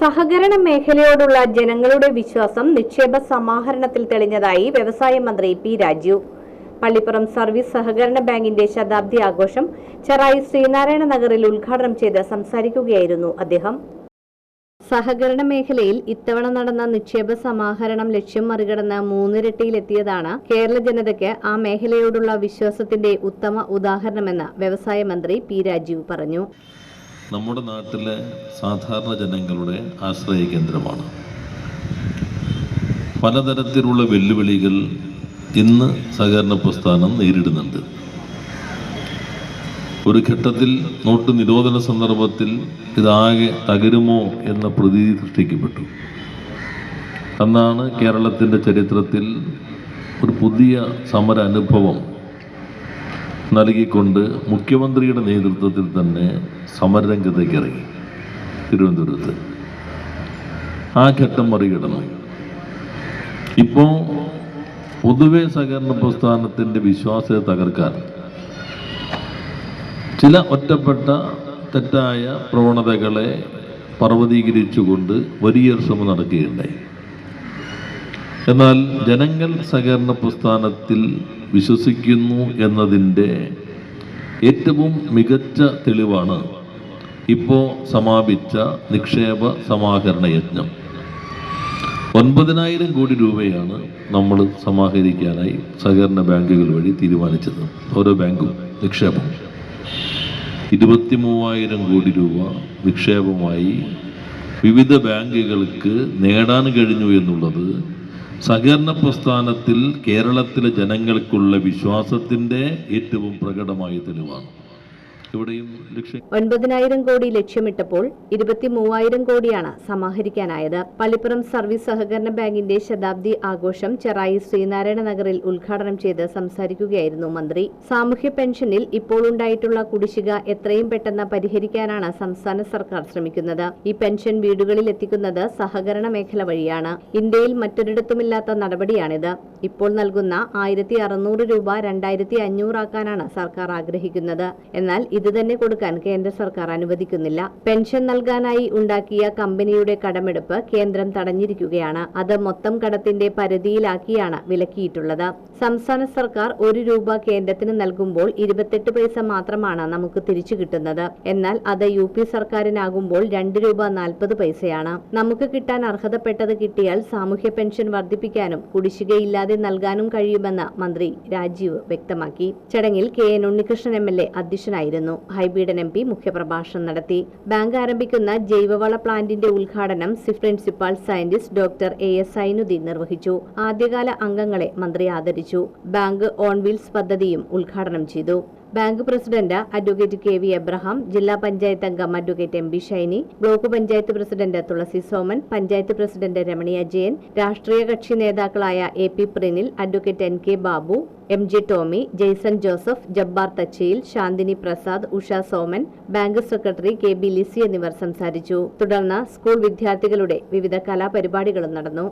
സഹകരണ മേഖലയോടുള്ള ജനങ്ങളുടെ വിശ്വാസം നിക്ഷേപ സമാഹരണത്തിൽ തെളിഞ്ഞതായി വ്യവസായ മന്ത്രി പി രാജു. പള്ളിപ്പുറം സർവീസ് സഹകരണ ബാങ്കിന്റെ ശതാബ്ദി ആഘോഷം ചെറായി ശ്രീനാരായണ നഗറിൽ ഉദ്ഘാടനം ചെയ്ത് സംസാരിക്കുകയായിരുന്നു അദ്ദേഹം. സഹകരണ മേഖലയിൽ ഇത്തവണ നടന്ന നിക്ഷേപ സമാഹരണം ലക്ഷ്യം മറികടന്ന് മൂന്നിരട്ടിയിലെത്തിയതാണ് കേരള ജനതയ്ക്ക് ആ മേഖലയോടുള്ള വിശ്വാസത്തിന്റെ ഉത്തമ ഉദാഹരണമെന്ന് വ്യവസായ മന്ത്രി പി രാജീവ് പറഞ്ഞു. നമ്മുടെ നാട്ടിലെ സാധാരണ ജനങ്ങളുടെ ആശ്രയ കേന്ദ്രമാണ്. പലതരത്തിലുള്ള വെല്ലുവിളികൾ ഇന്ന് സഹകരണ പ്രസ്ഥാനം നേരിടുന്നുണ്ട്. ഒരു ഘട്ടത്തിൽ നോട്ട് നിരോധന സന്ദർഭത്തിൽ ഇതാകെ തകരുമോ എന്ന പ്രതീതി സൃഷ്ടിക്കപ്പെട്ടു. അന്നാണ് കേരളത്തിന്റെ ചരിത്രത്തിൽ ഒരു പുതിയ സമര അനുഭവം നൽകിക്കൊണ്ട് മുഖ്യമന്ത്രിയുടെ നേതൃത്വത്തിൽ തന്നെ സമരരംഗത്തേക്ക് ഇറങ്ങി. തിരുവനന്തപുരത്ത്. ആ ഘട്ടം മറികടന്നു. ഇപ്പോൾ പൊതുവെ സഹകരണ പ്രസ്ഥാനത്തിന്റെ വിശ്വാസത്തെ തകർക്കാൻ ചില ഒറ്റപ്പെട്ട തെറ്റായ പ്രവണതകളെ പർവതീകരിച്ചുകൊണ്ട് വലിയൊരു ശ്രമം നടക്കുകയുണ്ടായി. എന്നാൽ ജനങ്ങൾ സഹകരണ പ്രസ്ഥാനത്തിൽ വിശ്വസിക്കുന്നു എന്നതിന്റെ ഏറ്റവും മികച്ച തെളിവാണ് ഇപ്പോൾ സമാപിച്ച നിക്ഷേപ സമാഹരണ യജ്ഞം. ഒൻപതിനായിരം കോടി രൂപയാണ് നമ്മൾ സമാഹരിക്കാനായി സഹകരണ ബാങ്കുകൾ വഴി തീരുമാനിച്ചത്. ഓരോ ബാങ്കും നിക്ഷേപം. ഇരുപത്തി മൂവായിരം കോടി രൂപ നിക്ഷേപമായി വിവിധ ബാങ്കുകൾക്ക് നേടാൻ കഴിഞ്ഞു എന്നുള്ളത് സഹകരണ പ്രസ്ഥാനത്തിൽ കേരളത്തിലെ ജനങ്ങൾക്കുള്ള വിശ്വാസത്തിന്റെ ഏറ്റവും പ്രകടമായ തെളിവാണ്. ഇവിടെയും ലക്ഷ്യം ഒൻപതിനായിരം കോടി ലക്ഷ്യമിട്ടപ്പോൾ ഇരുപത്തി മൂവായിരം കോടിയാണ് സമാഹരിക്കാനായത്. പള്ളിപ്പുറം സർവീസ് സഹകരണ ബാങ്കിന്റെ ശതാബ്ദി ആഘോഷം ചെറായി ശ്രീനാരായണ നഗറിൽ ഉദ്ഘാടനം ചെയ്ത് സംസാരിക്കുകയായിരുന്നു മന്ത്രി. സാമൂഹ്യ പെൻഷനിൽ ഇപ്പോൾ ഉണ്ടായിട്ടുള്ള കുടിശ്ശിക എത്രയും പെട്ടെന്ന് പരിഹരിക്കാനാണ് സംസ്ഥാന സർക്കാർ ശ്രമിക്കുന്നത്. ഈ പെൻഷൻ വീടുകളിൽ എത്തിക്കുന്നത് സഹകരണ മേഖല വഴിയാണ്. ഇന്ത്യയിൽ മറ്റൊരിടത്തുമില്ലാത്ത നടപടിയാണിത്. ഇപ്പോൾ നൽകുന്ന ആയിരത്തി അറുന്നൂറ് രൂപ രണ്ടായിരത്തി അഞ്ഞൂറാക്കാനാണ് സർക്കാർ ആഗ്രഹിക്കുന്നത്. എന്നാൽ ഇത് തന്നെ കൊടുക്കാൻ കേന്ദ്ര സർക്കാർ അനുവദിക്കുന്നില്ല. പെൻഷൻ നൽകാനായി ഉണ്ടാക്കിയ കമ്പനിയുടെ കടമെടുപ്പ് കേന്ദ്രം തടഞ്ഞിരിക്കുകയാണ്. അത് മൊത്തം കടത്തിന്റെ പരിധിയിലാക്കിയാണ് വിലക്കിയിട്ടുള്ളത്. സംസ്ഥാന സർക്കാർ ഒരു രൂപ കേന്ദ്രത്തിന് നൽകുമ്പോൾ ഇരുപത്തെട്ട് പൈസ മാത്രമാണ് നമുക്ക് തിരിച്ചു കിട്ടുന്നത്. എന്നാൽ അത് യു പി സർക്കാരിനാകുമ്പോൾ രണ്ട് രൂപ നാൽപ്പത് പൈസയാണ്. നമുക്ക് കിട്ടാൻ അർഹതപ്പെട്ടത് കിട്ടിയാൽ സാമൂഹ്യ പെൻഷൻ വർദ്ധിപ്പിക്കാനും കുടിശ്ശികയില്ലാതെ നൽകാനും കഴിയുമെന്ന് മന്ത്രി രാജീവ് വ്യക്തമാക്കി. ചടങ്ങിൽ K N Unnikrishnan M L A അധ്യക്ഷനായിരുന്നു. ഹൈബീഡൻ എം പി മുഖ്യപ്രഭാഷണം നടത്തി. ബാങ്ക് ആരംഭിക്കുന്ന ജൈവവള പ്ലാന്റിന്റെ ഉദ്ഘാടനം സിഫ് principal scientist doctor A S Sainuddin നിർവഹിച്ചു. ആദ്യകാല അംഗങ്ങളെ മന്ത്രി ആദരിച്ചു. ബാങ്ക് ഓൺ വീൽസ് പദ്ധതിയും ഉദ്ഘാടനം ചെയ്തു. Bank president advocate K V Abraham ജില്ലാ പഞ്ചായത്ത് അംഗം advocate M B Shiny block panchayat president Thulasi Soman panchayat president Ramani Ajayan രാഷ്ട്രീയ കക്ഷി നേതാക്കളായ A P Prinil advocate N K Babu M G Tomy Jaison Joseph Jabbar Thachayil Shanthini Prasad Usha Soman bank secretary K B Lissy എന്നിവർ സംസാരിച്ചു. തുടർന്ന് school വിദ്യാർത്ഥികളുടെ വിവിധ കലാപരിപാടികളും നടന്നു.